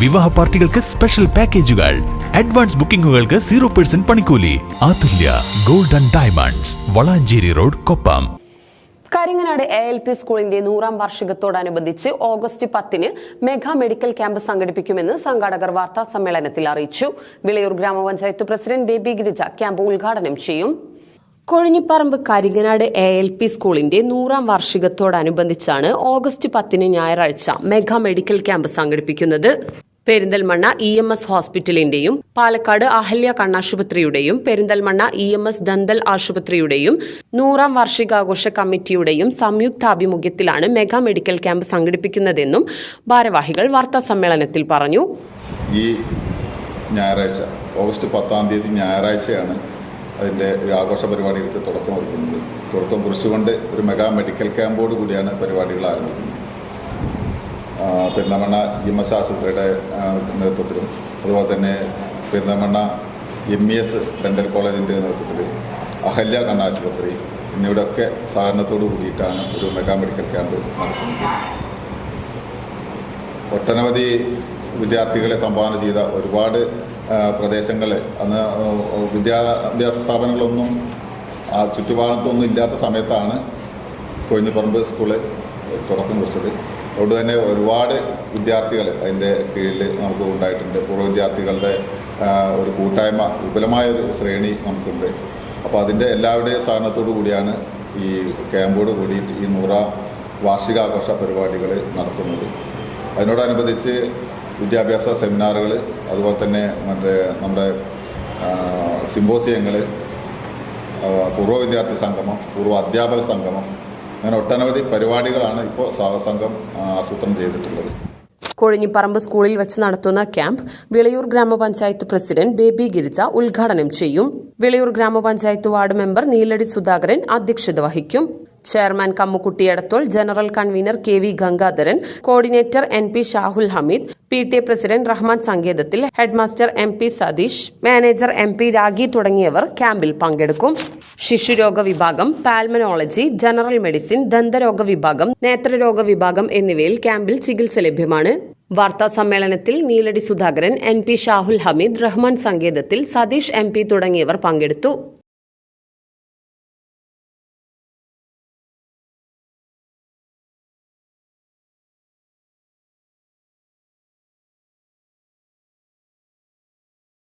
വിവാഹ പാർട്ടികൾക്ക് സ്പെഷ്യൽ പാക്കേജുകൾ അഡ്വാൻസ് ബുക്കിംഗുകൾക്ക് സീറോ പെർസെന്റ് പണിക്കൂലി. Athulya golden and diamonds Valanchery road Koppam. Karinganad A L P സ്കൂളിന്റെ നൂറാം വാർഷികത്തോടനുബന്ധിച്ച് ഓഗസ്റ്റ് പത്തിന് മെഗാ മെഡിക്കൽ ക്യാമ്പ് സംഘടിപ്പിക്കുമെന്ന് സംഘാടകർ വാർത്താ സമ്മേളനത്തിൽ അറിയിച്ചു. വിളയൂർ ഗ്രാമപഞ്ചായത്ത് പ്രസിഡന്റ് ബേബി ഗിരിജ ക്യാമ്പ് ഉദ്ഘാടനം ചെയ്യും. Kozhinjiparamba Karinganad A L P സ്കൂളിന്റെ നൂറാം വാർഷികത്തോടനുബന്ധിച്ചാണ് ഓഗസ്റ്റ് പത്തിന് ഞായറാഴ്ച മെഗാ മെഡിക്കൽ ക്യാമ്പ് സംഘടിപ്പിക്കുന്നത്. പെരിന്തൽമണ്ണ ഇ എം എസ് ഹോസ്പിറ്റലിന്റെയും Palakkad Ahalya കണ്ണാശുപത്രിയുടെയും Perinthalmanna E M S dental ആശുപത്രിയുടെയും നൂറാം വാർഷികാഘോഷ കമ്മിറ്റിയുടെയും സംയുക്താഭിമുഖ്യത്തിലാണ് മെഗാ മെഡിക്കൽ ക്യാമ്പ് സംഘടിപ്പിക്കുന്നതെന്നും ഭാരവാഹികൾ വാർത്താ സമ്മേളനത്തിൽ പറഞ്ഞു. ഈ ഞായറാഴ്ച ഓഗസ്റ്റ് പത്താം തീയതി ഞായറാഴ്ചയാണ് അതിന്റെ ആഘോഷ പരിപാടികൾക്ക് തുടക്കം കുറിക്കുന്നത്. തുടക്കം കുറിച്ചുകൊണ്ട് ഒരു മെഗാ മെഡിക്കൽ ക്യാമ്പോട് കൂടിയാണ് പരിപാടികൾ ആരംഭിക്കുന്നത്. പെരുന്തമണ്ണ എം ആശുപത്രിയുടെ നേതൃത്വത്തിലും അതുപോലെ തന്നെ Perinthalmanna M E S dental കോളേജിന്റെ നേതൃത്വത്തിൽ അഹല്യ കണ്ണാശുപത്രി എന്നിവയുടെയൊക്കെ സഹകരണത്തോടു കൂടിയിട്ടാണ് ഒരു മെഗാ മെഡിക്കൽ ക്യാമ്പ് നടത്തുന്നത്. ഒട്ടനവധി വിദ്യാർത്ഥികളെ സംഭാവന ചെയ്ത ഒരുപാട് പ്രദേശങ്ങൾ അന്ന് വിദ്യാഭ്യാസ സ്ഥാപനങ്ങളൊന്നും ആ ചുറ്റുപാടത്തൊന്നും ഇല്ലാത്ത സമയത്താണ് കൊഴിഞ്ഞുപറമ്പ് സ്കൂൾ തുടക്കം കുറിച്ചത്. അതുകൊണ്ട് തന്നെ ഒരുപാട് വിദ്യാർത്ഥികൾ അതിന്റെ കീഴിൽ നമുക്ക് ഉണ്ടായിട്ടുണ്ട്. പൂർവ വിദ്യാർത്ഥികളുടെ ഒരു കൂട്ടായ്മ വിപുലമായ ഒരു ശ്രേണി നമുക്കുണ്ട്. അപ്പോൾ അതിന്റെ എല്ലാവരുടെയും സഹകരണത്തോടു കൂടിയാണ് ഈ ക്യാമ്പോട് കൂടി ഈ നൂറാം വാർഷികാഘോഷ പരിപാടികൾ നടത്തുന്നത്. അതിനോടനുബന്ധിച്ച് വിദ്യാഭ്യാസ സെമിനാറുകൾ അതുപോലെ തന്നെ മറ്റേ നമ്മുടെ സിമ്പോസിയങ്ങൾ പൂർവ വിദ്യാർത്ഥി സംഗമം പൂർവ അധ്യാപക സംഗമം അങ്ങനെ ഒട്ടനവധി പരിപാടികളാണ് ഇപ്പോൾ സാഹസംഘം ആസൂത്രണം ചെയ്തിട്ടുള്ളത്. കൊഴിഞ്ഞിപ്പറമ്പ് സ്കൂളിൽ വെച്ച് നടത്തുന്ന ക്യാമ്പ് വിളയൂർ ഗ്രാമപഞ്ചായത്ത് പ്രസിഡന്റ് ബേബി ഗിരിജ ഉദ്ഘാടനം ചെയ്യും. വിളയൂർ ഗ്രാമപഞ്ചായത്ത് വാർഡ് മെമ്പർ നീലടി സുധാകരൻ അധ്യക്ഷത വഹിക്കും. Chairman Kammukutty Edathol general convener K V Gangadharan coordinator N P Shahul Hameed P T A president Rahman സങ്കേതത്തിൽ headmaster M P Satheesh manager M P Ragi തുടങ്ങിയവർ ക്യാമ്പിൽ പങ്കെടുക്കും. ശിശുരോഗ വിഭാഗം പാൽമനോളജി ജനറൽ മെഡിസിൻ ദന്തരോഗ വിഭാഗം നേത്രരോഗ വിഭാഗം എന്നിവയിൽ ക്യാമ്പിൽ ചികിത്സ ലഭ്യമാണ്. വാർത്താ സമ്മേളനത്തിൽ നീലടി സുധാകരൻ എൻ പി ഷാഹുൽ ഹമീദ് റഹ്മാൻ സങ്കേതത്തിൽ സതീഷ് എം തുടങ്ങിയവർ പങ്കെടുത്തു.